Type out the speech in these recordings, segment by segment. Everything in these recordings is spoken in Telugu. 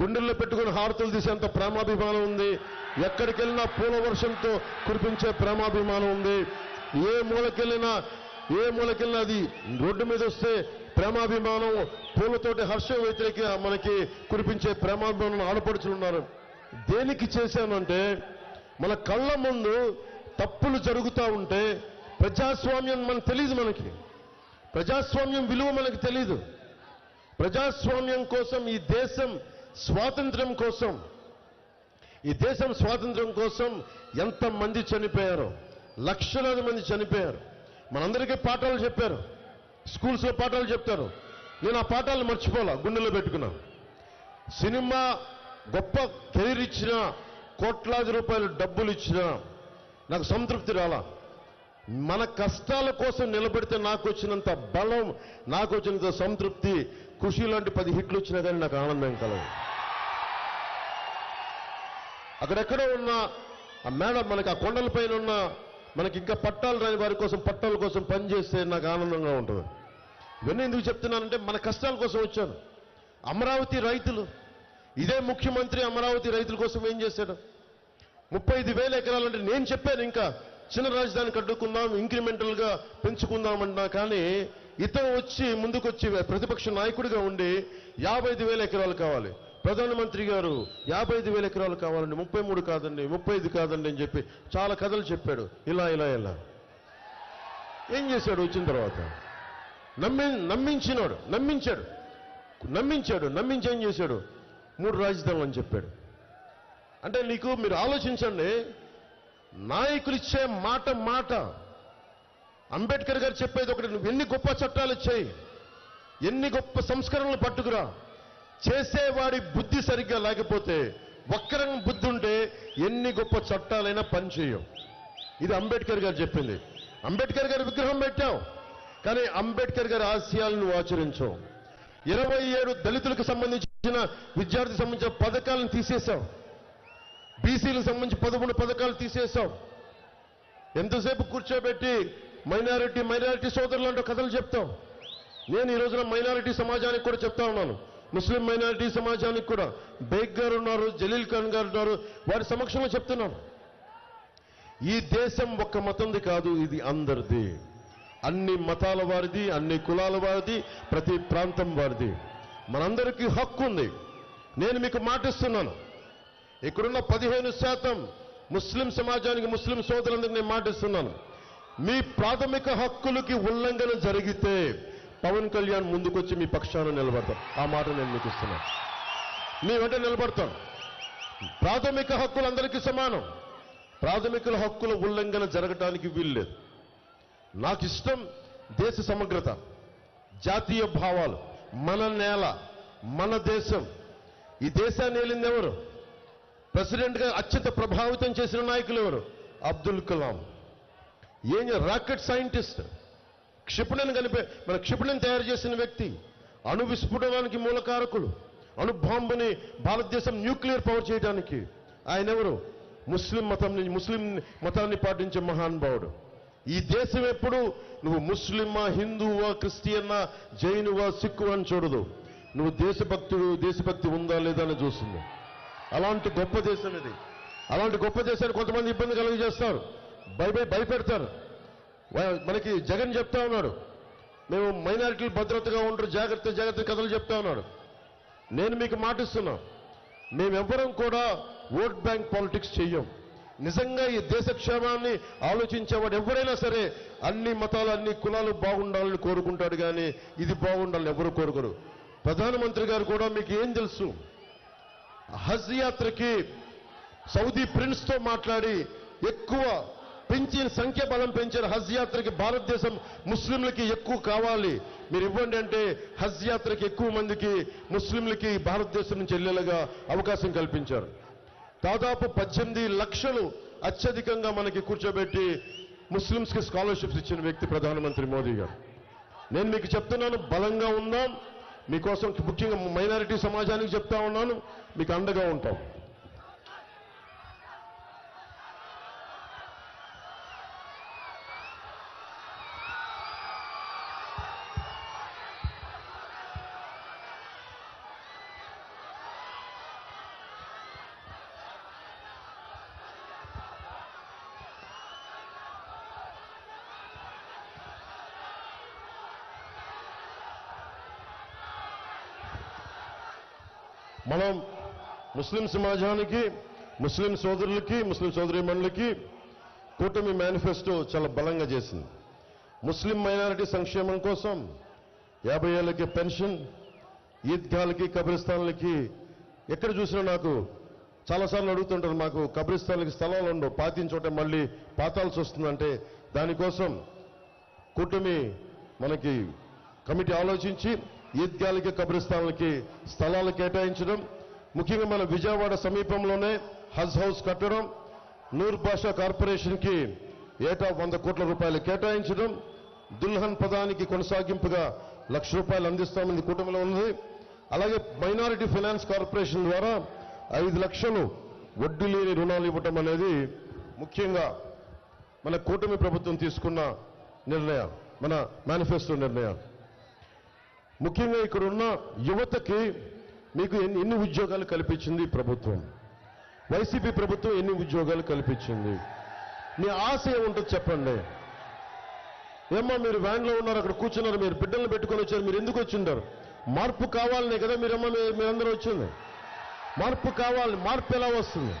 గుండెల్లో పెట్టుకుని హారతులు తీసేంత ప్రేమాభిమానం ఉంది. ఎక్కడికి వెళ్ళినా పూల వర్షంతో కురిపించే ప్రేమాభిమానం ఉంది. ఏ మూలకెళ్ళినా ఏ మూలకెళ్ళినా అది రోడ్డు మీద వస్తే ప్రేమాభిమానం పూలతోటి హర్షం వ్యతిరేక మనకి కురిపించే ప్రేమాభిమానం ఆడపడుచులు ఉన్నారు. దేనికి చేశానంటే మన కళ్ళ ముందు తప్పులు జరుగుతూ ఉంటే ప్రజాస్వామ్యం మనకు తెలియదు మనకి. ప్రజాస్వామ్యం విలువ మనకు తెలీదు. ప్రజాస్వామ్యం కోసం ఈ దేశం స్వాతంత్ర్యం కోసం ఈ దేశం స్వాతంత్ర్యం కోసం ఎంతమంది చనిపోయారో లక్షలాది మంది చనిపోయారు. మనందరికీ పాఠాలు చెప్పారు. స్కూల్స్లో పాఠాలు చెప్తారు. నేను ఆ పాఠాలు మర్చిపోలా గుండెలో పెట్టుకున్నాను సినిమా గొప్ప కెరీర్ ఇచ్చిన కోట్లాది రూపాయలు డబ్బులు ఇచ్చినా నాకు సంతృప్తి రాలా. మన కష్టాల కోసం నిలబెడితే నాకు వచ్చినంత బలం నాకు వచ్చినంత సంతృప్తి ఖుషి లాంటి పది హిట్లు వచ్చినా కానీ నాకు ఆనందం కలదు. అక్కడెక్కడో ఉన్న ఆ మేడం మనకి ఆ కొండలపైన ఉన్న మనకి ఇంకా పట్టాలు రాని వారి కోసం పట్టాల కోసం పనిచేస్తే నాకు ఆనందంగా ఉంటుంది. ఇవన్నీ ఎందుకు చెప్తున్నానంటే మన కష్టాల కోసం వచ్చాను. అమరావతి రైతులు ఇదే ముఖ్యమంత్రి అమరావతి రైతుల కోసం ఏం చేశాడు? ముప్పై ఐదు వేల ఎకరాలంటే నేను చెప్పాను ఇంకా. చిన్న రాజధాని కట్టుకుందాం ఇంక్రిమెంటల్గా పెంచుకుందామన్నా కానీ ఇతను వచ్చి ముందుకొచ్చి ప్రతిపక్ష నాయకుడిగా ఉండి యాభై ఐదు వేల ఎకరాలు కావాలి. ప్రధానమంత్రి గారు యాభై ఐదు వేల ఎకరాలు కావాలండి. ముప్పై మూడు కాదండి ముప్పై ఐదు కాదండి అని చెప్పి చాలా కథలు చెప్పాడు. ఇలా ఇలా ఇలా. ఏం చేశాడు? వచ్చిన తర్వాత నమ్మి నమ్మించినాడు నమ్మించాడు. నమ్మించాడు నమ్మించి ఏం చేశాడు? మూడు రాజధానులు అని చెప్పాడు. అంటే నీకు మీరు ఆలోచించండి నాయకులిచ్చే మాట మాట. అంబేద్కర్ గారు చెప్పేది ఒకటి నువ్వు ఎన్ని గొప్ప చట్టాలు ఇచ్చాయి ఎన్ని గొప్ప సంస్కరణలు పట్టుకురా. చేసేవాడి బుద్ధి సరిగ్గా లేకపోతే వక్రంగా బుద్ధి ఉంటే ఎన్ని గొప్ప చట్టాలైనా పనిచేయవు ఇది అంబేద్కర్ గారు చెప్పింది. అంబేద్కర్ గారి విగ్రహం పెట్టాం కానీ అంబేద్కర్ గారి ఆశయాలను ఆచరించావు. ఇరవై ఏడు దళితులకు సంబంధించిన విద్యార్థి సంబంధించిన పథకాలను తీసేశావు బీసీలకు సంబంధించి పదమూడు పథకాలు తీసేశాం. ఎంతసేపు కూర్చోబెట్టి మైనారిటీ మైనారిటీ సోదరులు అంటూ కథలు చెప్తాం. నేను ఈ రోజున మైనారిటీ సమాజానికి కూడా చెప్తా ఉన్నాను. ముస్లిం మైనారిటీ సమాజానికి కూడా. బేగ్ గారు ఉన్నారు జలీల్ ఖాన్ గారు ఉన్నారు వారి సమక్షంలో చెప్తున్నాను. ఈ దేశం ఒక్క మతంది కాదు ఇది అందరిది. అన్ని మతాల వారిది అన్ని కులాల వారిది ప్రతి ప్రాంతం వారిది. మనందరికీ హక్కు ఉంది. నేను మీకు మాటిస్తున్నాను. ఇక్కడున్న పదిహేను శాతం ముస్లిం సమాజానికి ముస్లిం సోదరులందరికీ నేను మాటిస్తున్నాను. మీ ప్రాథమిక హక్కులకి ఉల్లంఘన జరిగితే పవన్ కళ్యాణ్ ముందుకొచ్చి మీ పక్షాన నిలబడతాం. ఆ మాట నేను మీకు ఇస్తున్నాను మీ వెంట నిలబడతాను ప్రాథమిక హక్కులు అందరికీ సమానం. ప్రాథమిక హక్కుల ఉల్లంఘన జరగటానికి వీల్లేదు నాకు ఇష్టం దేశ సమగ్రత జాతీయ భావాలు మన నేల మన దేశం. ఈ దేశాన్ని వెళ్ళింది ఎవరు? ప్రెసిడెంట్గా అత్యంత ప్రభావితం చేసిన నాయకులు ఎవరు? అబ్దుల్ కలాం. ఏం రాకెట్ సైంటిస్ట్. క్షిపణిని కనిపే మన క్షిపణిని తయారు చేసిన వ్యక్తి అణు విస్ఫోటనానికి మూలకారకులు అణు బాంబుని భారతదేశం న్యూక్లియర్ పవర్ చేయడానికి. ఆయన ఎవరు? ముస్లిం మతం ముస్లిం మతాన్ని పాటించే మహానుభావుడు ఈ దేశం ఎప్పుడు నువ్వు ముస్లిమా హిందువా క్రిస్టియన్నా జైనువా సిక్కు అని చూడదు. నువ్వు దేశభక్తుడు దేశభక్తి ఉందా లేదా అని చూస్తుంది. అలాంటి గొప్ప దేశం ఇది. అలాంటి గొప్ప దేశాన్ని కొంతమంది ఇబ్బంది కలుగజేస్తారు. భయపడి భయపెడతారు. మనకి జగన్ చెప్తా ఉన్నాడు. మేము మైనారిటీలు భద్రతగా ఉండరు జాగ్రత్త జాగ్రత్త కథలు చెప్తా ఉన్నాడు. నేను మీకు మాటిస్తున్నా మేమెవ్వరం కూడా ఓట్ బ్యాంక్ పాలిటిక్స్ చెయ్యం. నిజంగా ఈ దేశ క్షేమాన్ని ఆలోచించేవాడు ఎవరైనా సరే అన్ని మతాలు అన్ని కులాలు బాగుండాలని కోరుకుంటాడు కానీ ఇది బాగుండాలని ఎవరు కోరుకోరు ప్రధానమంత్రి గారు కూడా మీకు ఏం తెలుసు? హజ్ యాత్రకి సౌదీ ప్రిన్స్తో మాట్లాడి ఎక్కువ పెంచిన సంఖ్య బలం పెంచారు హజ్ యాత్రకి భారతదేశం ముస్లింలకి ఎక్కువ కావాలి. మీరు ఇవ్వండి అంటే హజ్ యాత్రకి ఎక్కువ మందికి ముస్లింలకి భారతదేశం నుంచి వెళ్ళేలాగా అవకాశం కల్పించారు. దాదాపు పద్దెనిమిది లక్షలు అత్యధికంగా మనకి కూర్చోబెట్టి ముస్లింస్కి స్కాలర్షిప్స్ ఇచ్చిన వ్యక్తి ప్రధానమంత్రి మోదీ గారు. నేను మీకు చెప్తున్నాను బలంగా ఉందాం మీకోసం ముఖ్యంగా మైనారిటీ సమాజానికి చెప్తా ఉన్నాను. మీకు అండగా ఉంటాం. మనం ముస్లిం సమాజానికి ముస్లిం సోదరులకి ముస్లిం సోదరిమణులకి కూటమి మేనిఫెస్టో చాలా బలంగా చేసింది. ముస్లిం మైనారిటీ సంక్షేమం కోసం యాభై ఏళ్ళకి పెన్షన్ ఈద్గాలకి కబ్రిస్తాన్లకి ఎక్కడ చూసినా నాకు చాలాసార్లు అడుగుతుంటారు మాకు కబ్రిస్తాన్లకి స్థలాలు ఉండవు పాతించోటే మళ్ళీ పాతాల్సి వస్తుందంటే దానికోసం కూటమి మనకి కమిటీ ఆలోచించి ఈద్గాలకి కబ్రిస్తాన్లకి స్థలాలు కేటాయించడం ముఖ్యంగా మన విజయవాడ సమీపంలోనే హజ్ హౌస్ కట్టడం నూర్ భాషా కార్పొరేషన్కి ఏటా వంద కోట్ల రూపాయలు కేటాయించడం దుల్హన్ పదానికి కొనసాగింపుగా లక్ష రూపాయలు అందిస్తామని కూటమిలో ఉన్నది. అలాగే మైనారిటీ ఫైనాన్స్ కార్పొరేషన్ ద్వారా ఐదు లక్షలు వడ్డీ లేని రుణాలు ఇవ్వటం అనేది ముఖ్యంగా మన కూటమి ప్రభుత్వం తీసుకున్న నిర్ణయం మన మేనిఫెస్టో నిర్ణయం. ముఖ్యంగా ఇక్కడ ఉన్న యువతకి మీకు ఎన్ని ఎన్ని ఉద్యోగాలు కల్పించింది ప్రభుత్వం? వైసీపీ ప్రభుత్వం ఎన్ని ఉద్యోగాలు కల్పించింది? మీ ఆశ ఏముంటుంది చెప్పండి. ఏమ్మా మీరు వ్యాన్లో ఉన్నారు అక్కడ కూర్చున్నారు మీరు బిడ్డలను పెట్టుకొని వచ్చారు మీరు ఎందుకు వచ్చిండారు? మార్పు కావాలనే కదా మీరమ్మ మీరందరూ వచ్చింది. మార్పు కావాలి మార్పు ఎలా వస్తుంది?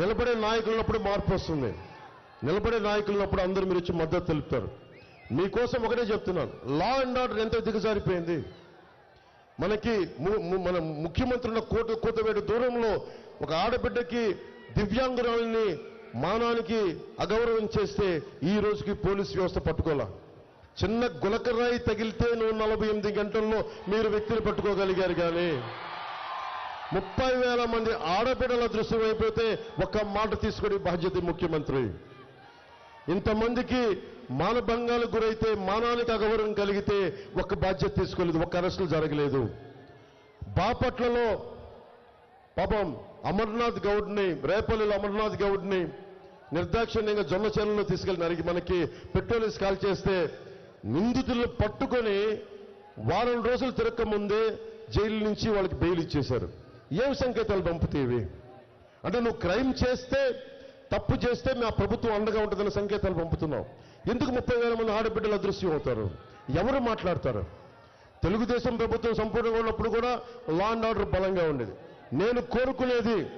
నిలబడే నాయకులు ఉన్నప్పుడు మార్పు వస్తుంది. నిలబడే నాయకులు ఉన్నప్పుడు అందరూ మీరు వచ్చి మద్దతు తెలుపుతారు. మీకోసం ఒకటే చెప్తున్నాను. లా అండ్ ఆర్డర్ ఎంత దిగజారిపోయింది? మనకి ము- మన ముఖ్యమంత్రుల కోట కోతవేడు దూరంలో ఒక ఆడబిడ్డకి దివ్యాంగురాలని మానానికి అగౌరవం చేస్తే ఈ రోజుకి పోలీస్ వ్యవస్థ పట్టుకోలా చిన్న గులకరాయి తగిలితే నువ్వు నలభై ఎనిమిది గంటల్లో మీరు వ్యక్తిని పట్టుకోగలిగారు కానీ. ముప్పై వేల మంది ఆడబిడ్డల దృశ్యం అయిపోతే ఒక్క మాట తీసుకునే బాధ్యత ముఖ్యమంత్రి. ఇంతమందికి మానభంగాలకు గురైతే మానానికి అగౌరవం కలిగితే ఒక్క బాధ్యత తీసుకోలేదు ఒక్క అరెస్టులు జరగలేదు. బాపట్లలో పాపం అమర్నాథ్ గౌడ్ని రేపల్లిలో అమర్నాథ్ గౌడ్ని నిర్దాక్షిణ్యంగా జొన్న చేనులో తీసుకెళ్ళి నరికి మనకి పెట్రోల్ కాల్ చేస్తే నిందితులను పట్టుకొని వారం రోజులు తిరక్క ముందే జైలు నుంచి వాళ్ళకి బెయిల్ ఇచ్చేశారు. ఏం సంకేతాలు పంపుతీవి? అంటే నువ్వు క్రైమ్ చేస్తే తప్పు చేస్తే మా ప్రభుత్వం అండగా ఉంటుందని సంకేతాలు పంపుతున్నావు. ఎందుకు ముప్పై వేల మంది ఆడబిడ్డలు అదృశ్యం అవుతారు? ఎవరు మాట్లాడతారు? తెలుగుదేశం ప్రభుత్వం సంపూర్ణంగా ఉన్నప్పుడు కూడా లా అండ్ ఆర్డర్ బలంగా ఉండేది. నేను కోరుకునేది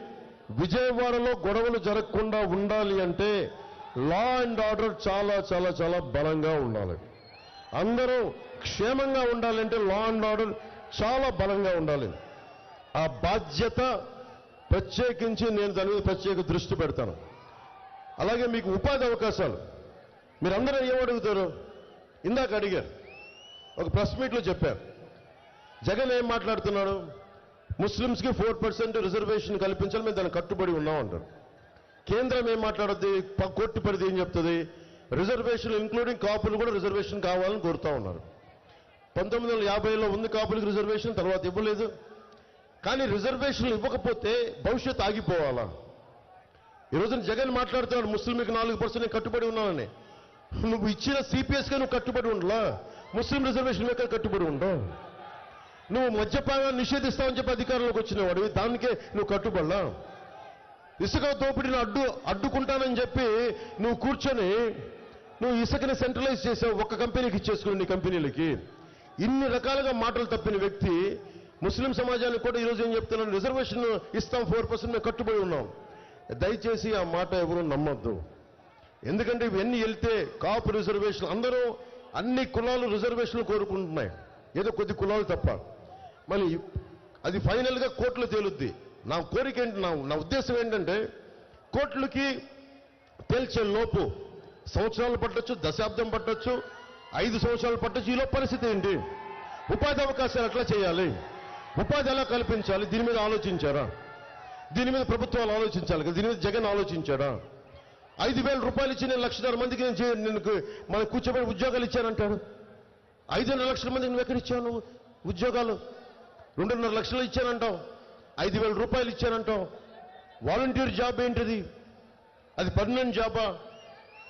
విజయవాడలో గొడవలు జరగకుండా ఉండాలి అంటే లా అండ్ ఆర్డర్ చాలా చాలా చాలా బలంగా ఉండాలి. అందరూ క్షేమంగా ఉండాలంటే లా అండ్ ఆర్డర్ చాలా బలంగా ఉండాలి. ఆ బాధ్యత ప్రత్యేకించి నేను దాని మీద ప్రత్యేక దృష్టి పెడతాను. అలాగే మీకు ఉపాధి అవకాశాలు. మీరందరూ ఏమడుగుతారు ఇందాక అడిగారు. ఒక ప్రెస్ మీట్లో చెప్పారు. జగన్ ఏం మాట్లాడుతున్నాడు? ముస్లింస్కి ఫోర్ పర్సెంట్ రిజర్వేషన్ కల్పించాలి మేము దానికి కట్టుబడి ఉన్నాం అంటారు. కేంద్రం ఏం మాట్లాడుద్ది? ప- కోర్టు పరిధి ఏం చెప్తుంది? రిజర్వేషన్ ఇంక్లూడింగ్ కాపులు కూడా రిజర్వేషన్ కావాలని కోరుతా ఉన్నారు. పంతొమ్మిది వందల యాభైలో ఉంది కాపులకు రిజర్వేషన్ తర్వాత ఇవ్వలేదు. కానీ రిజర్వేషన్లు ఇవ్వకపోతే భవిష్యత్ ఆగిపోవాలా? ఈ రోజున జగన్ మాట్లాడుతున్నాడు ముస్లింకి నాలుగు పర్సెంట్ కట్టుబడి ఉన్నానని. నువ్వు ఇచ్చిన సిపిఎస్కే నువ్వు కట్టుబడి ఉండలా? ముస్లిం రిజర్వేషన్ మీద కట్టుబడి ఉండవు నువ్వు మద్యపానాన్ని నిషేధిస్తావని చెప్పి అధికారంలోకి వచ్చినవాడు దానికే నువ్వు కట్టుబడలా? ఇసుక దోపిడీని అడ్డు అడ్డుకుంటానని చెప్పి నువ్వు కూర్చొని నువ్వు ఇసుకని సెంట్రలైజ్ చేసావు ఒక్క కంపెనీకి ఇచ్చేసుకుని నీ కంపెనీలకి. ఇన్ని రకాలుగా మాటలు తప్పిన వ్యక్తి ముస్లిం సమాజానికి కూడా ఈరోజు ఏం చెప్తున్నాను రిజర్వేషన్ ఇస్తాం ఫోర్ పర్సెంట్ మేము కట్టుబడి ఉన్నాం. దయచేసి ఆ మాట ఎవరు నమ్మొద్దు. ఎందుకంటే ఇవన్నీ వెళ్తే కాపు రిజర్వేషన్ అందరూ అన్ని కులాలు రిజర్వేషన్లు కోరుకుంటున్నాయి. ఏదో కొద్ది కులాలు తప్ప. మళ్ళీ అది ఫైనల్గా కోర్టులో తేలుద్ది. నా కోరిక ఏంటి? నా నా ఉద్దేశం ఏంటంటే కోర్టులకి తేల్చే లోపు సంవత్సరాలు పట్టొచ్చు దశాబ్దం పట్టొచ్చు ఐదు సంవత్సరాలు పట్టొచ్చు. ఈలో పరిస్థితి ఏంటి? ఉపాధి అవకాశాలు ఎట్లా చేయాలి? ఉపాధి ఎలా కల్పించాలి? దీని మీద ఆలోచించారా? దీని మీద ప్రభుత్వాలు ఆలోచించాలి కదా? దీని మీద జగన్ ఆలోచించాడా? ఐదు వేల రూపాయలు ఇచ్చి నేను లక్షన్నర మందికి నేను నేను మన కూర్చోబెట్టి ఉద్యోగాలు ఇచ్చానంటాడు. ఐదున్నర లక్షల మందికి నువ్వు ఎక్కడ ఇచ్చావు నువ్వు? ఉద్యోగాలు? రెండున్నర లక్షలు ఇచ్చానంటావు. ఐదు వేల రూపాయలు ఇచ్చానంటావు. వాలంటీర్ జాబ్ ఏంటిది? అది పర్మనెంట్ జాబా?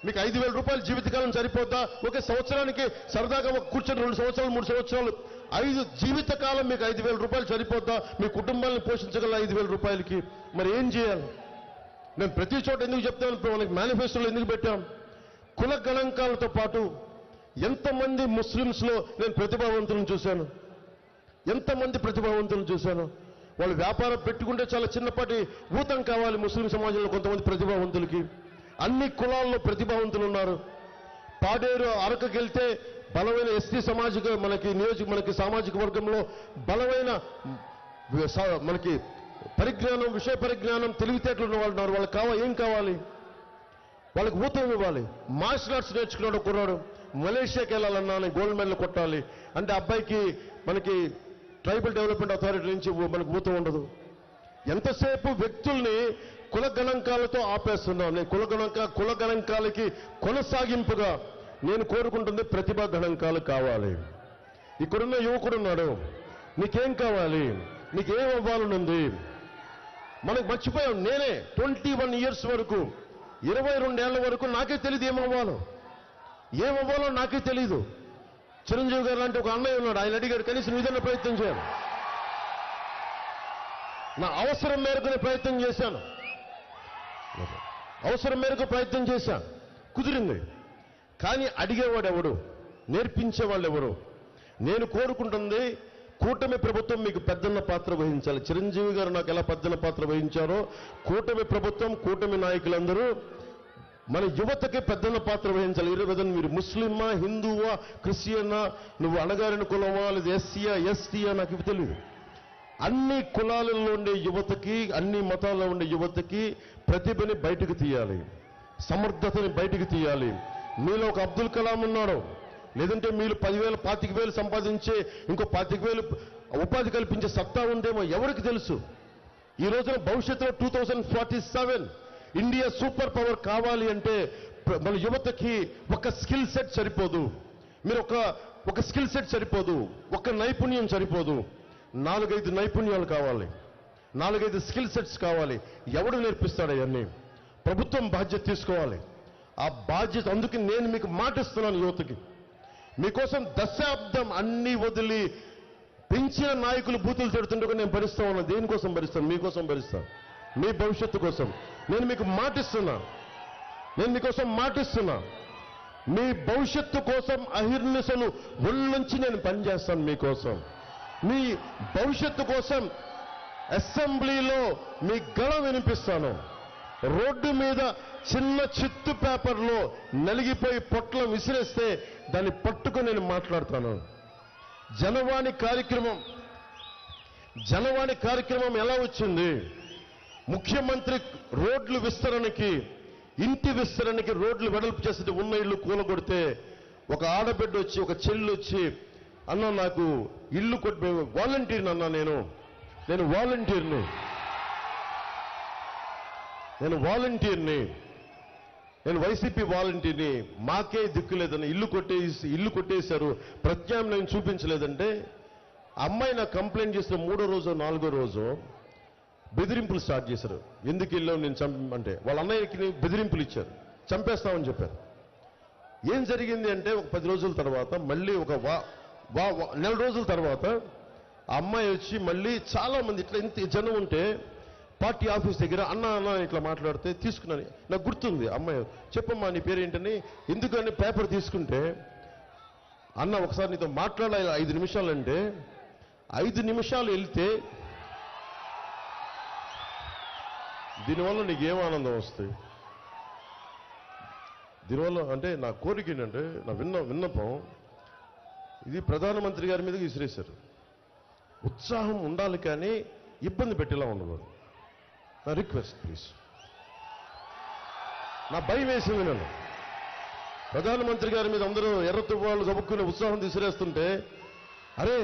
మీకు ఐదు వేల రూపాయలు జీవితకాలం సరిపోద్దా? ఒక సంవత్సరానికి సరదాగా ఒక కూర్చొని రెండు సంవత్సరాలు మూడు సంవత్సరాలు ఐదు జీవితకాలం మీకు ఐదు వేల రూపాయలు సరిపోద్దా? మీ కుటుంబాలను పోషించగల ఐదు వేల రూపాయలకి. మరి ఏం చేయాలి? నేను ప్రతి చోట ఎందుకు చెప్తాను? ఇప్పుడు మనకి మేనిఫెస్టోలో ఎందుకు పెట్టాం? కుల గణాంకాలతో పాటు ఎంతమంది ముస్లింస్లో నేను ప్రతిభావంతులను చూశాను? ఎంతమంది ప్రతిభావంతులను చూశాను? వాళ్ళు వ్యాపారం పెట్టుకుంటే చాలా చిన్నపాటి ఊతం కావాలి ముస్లిం సమాజంలో కొంతమంది ప్రతిభావంతులకి. అన్ని కులాల్లో ప్రతిభావంతులు ఉన్నారు. పాడేరు అరకకెళ్తే బలమైన ఎస్టీ సమాజిక మనకి నియోజక మనకి సామాజిక వర్గంలో బలమైన మనకి పరిజ్ఞానం విషయ పరిజ్ఞానం తెలివితేటలు ఉన్న వాళ్ళు ఉన్నారు. వాళ్ళకి కావాలి ఏం కావాలి? వాళ్ళకి ఊతం ఇవ్వాలి. మార్షల్ ఆర్ట్స్ నేర్చుకున్నాడు కుర్రాడు. మలేషియాకి వెళ్ళాలన్నా గోల్డ్ మెడల్ కొట్టాలి. అంటే అబ్బాయికి మనకి ట్రైబల్ డెవలప్మెంట్ అథారిటీ నుంచి మనకు ఊతం ఉండదు. ఎంతసేపు వ్యక్తుల్ని కుల గణాంకాలతో ఆపేస్తున్నాం నేను కుల గణాంక కుల గణాంకాలకి కొనసాగింపుగా నేను కోరుకుంటుంది ప్రతిభా గణాంకాలు కావాలి. ఇక్కడున్న యువకుడు ఉన్నాడు. నీకేం కావాలి? నీకేం అవ్వాలనుంది మనకు మర్చిపోయాం నేనే ట్వంటీ వన్ ఇయర్స్ వరకు ఇరవై రెండేళ్ళ వరకు నాకే తెలియదు ఏమవ్వాలో. ఏమవ్వాలో నాకే తెలియదు చిరంజీవి గారు లాంటి ఒక అన్నయ్య ఉన్నాడు. ఆయన అడిగాడు కనీసం నువ్వు ఏదైనా ప్రయత్నం చేయాలి. నా అవసరం మేరకు ప్రయత్నం చేశాను. అవసరం మేరకు ప్రయత్నం చేశాను కుదిరింది. కానీ అడిగేవాడు ఎవడు నేర్పించేవాళ్ళు ఎవరు నేను కోరుకుంటుంది కూటమి ప్రభుత్వం మీకు పెద్దన్న పాత్ర వహించాలి. చిరంజీవి గారు నాకు ఎలా పెద్దన్న పాత్ర వహించారో కూటమి ప్రభుత్వం కూటమి నాయకులందరూ మన యువతకి పెద్దన్న పాత్ర వహించాలి. ఈరోజు మీరు ముస్లిమా హిందువా క్రిస్టియనా నువ్వు అణగారిన కులమా లేదా ఎస్సీయా ఎస్టీయా నాకు ఇవి తెలియదు అన్ని కులాలలో ఉండే యువతకి అన్ని మతాల్లో ఉండే యువతకి ప్రతిభని బయటకు తీయాలి. సమర్థతని బయటకు తీయాలి. మీలో ఒక అబ్దుల్ కలాం ఉన్నాడు. లేదంటే మీరు పదివేలు పాతిక వేలు సంపాదించే ఇంకో పాతిక వేలు ఉపాధి కల్పించే సత్తా ఉందేమో ఎవరికి తెలుసు? ఈ రోజున భవిష్యత్తులో two thousand forty seven India super power కావాలి అంటే మన యువతకి ఒక స్కిల్ సెట్ సరిపోదు. మీరు ఒక ఒక స్కిల్ సెట్ సరిపోదు. ఒక నైపుణ్యం సరిపోదు. నాలుగైదు నైపుణ్యాలు కావాలి. నాలుగైదు స్కిల్ సెట్స్ కావాలి. ఎవడు నేర్పిస్తాడు అవన్నీ? ప్రభుత్వం బాధ్యత తీసుకోవాలి. ఆ బాధ్యత అందుకే నేను మీకు మాటిస్తున్నాను యువతకి. మీకోసం దశాబ్దం అన్ని వదిలి పెంచిన నాయకులు బూతులు తిడుతుంటే నేను భరిస్తా ఉన్నా. దేనికోసం భరిస్తాను? మీకోసం భరిస్తాను మీ భవిష్యత్తు కోసం. నేను మీకు మాటిస్తున్నా. నేను మీకోసం మాటిస్తున్నా. మీ భవిష్యత్తు కోసం అహిర్నిశలు ఒళ్ళుంచి నేను పనిచేస్తాను మీకోసం. మీ భవిష్యత్తు కోసం అసెంబ్లీలో మీ గళం వినిపిస్తాను. రోడ్డు మీద చిన్న చిత్తు పేపర్లో నలిగిపోయి పొట్లం విసిరేస్తే దాన్ని పట్టుకొని నేను మాట్లాడతాను జనవాణి కార్యక్రమం జనవాణి కార్యక్రమం ఎలా వచ్చింది? ముఖ్యమంత్రి రోడ్లు విస్తరణకి ఇంటి విస్తరణకి రోడ్లు వెడల్పు చేస్తే ఉన్న ఇల్లు కూలగొడితే ఒక ఆడబిడ్డ వచ్చి ఒక చెల్లి వచ్చి అన్న నాకు ఇల్లు కొట్టి వాలంటీర్ని అన్నా నేను నేను వాలంటీర్ని నేను వాలంటీర్ని. నేను వైసీపీ వాలంటీర్ని. మాకే దిక్కు లేదని ఇల్లు కొట్టేసి ఇల్లు కొట్టేశారు. ప్రత్యామ్నాయం చూపించలేదంటే అమ్మాయి నాకు కంప్లైంట్ చేసిన మూడో రోజు నాలుగో రోజు బెదిరింపులు స్టార్ట్ చేశారు. ఎందుకు వెళ్ళావు నేను చంప అంటే వాళ్ళ అన్నయ్యకి బెదిరింపులు ఇచ్చారు. చంపేస్తామని చెప్పారు. ఏం జరిగింది అంటే ఒక పది రోజుల తర్వాత మళ్ళీ ఒక వా వా నెల రోజుల తర్వాత ఆ అమ్మాయి వచ్చి మళ్ళీ చాలామంది ఇట్లా ఇంత జనం ఉంటే పార్టీ ఆఫీస్ దగ్గర అన్న అన్న ఇట్లా మాట్లాడితే తీసుకున్నాను. నాకు గుర్తుంది అమ్మాయి చెప్పమ్మా నీ పేరు ఏంటని ఎందుకని పేపర్ తీసుకుంటే అన్న ఒకసారి నీతో మాట్లాడాలి ఐదు నిమిషాలు అంటే. ఐదు నిమిషాలు వెళ్తే దీనివల్ల నీకు ఏం ఆనందం వస్తుంది? దీనివల్ల అంటే నా కోరిక ఏంటంటే నా విన్న విన్నపం ఇది ప్రధానమంత్రి గారి మీదకి విసిరేశారు. ఉత్సాహం ఉండాలి కానీ ఇబ్బంది పెట్టేలా ఉండకూడదు. నా రిక్వెస్ట్ ప్లీజ్. నా భయం వేసింది నన్ను ప్రధానమంత్రి గారి మీద అందరూ ఎర్ర తువ్వాళ్ళు చదువుకునే ఉత్సాహం తీసిరేస్తుంటే అరే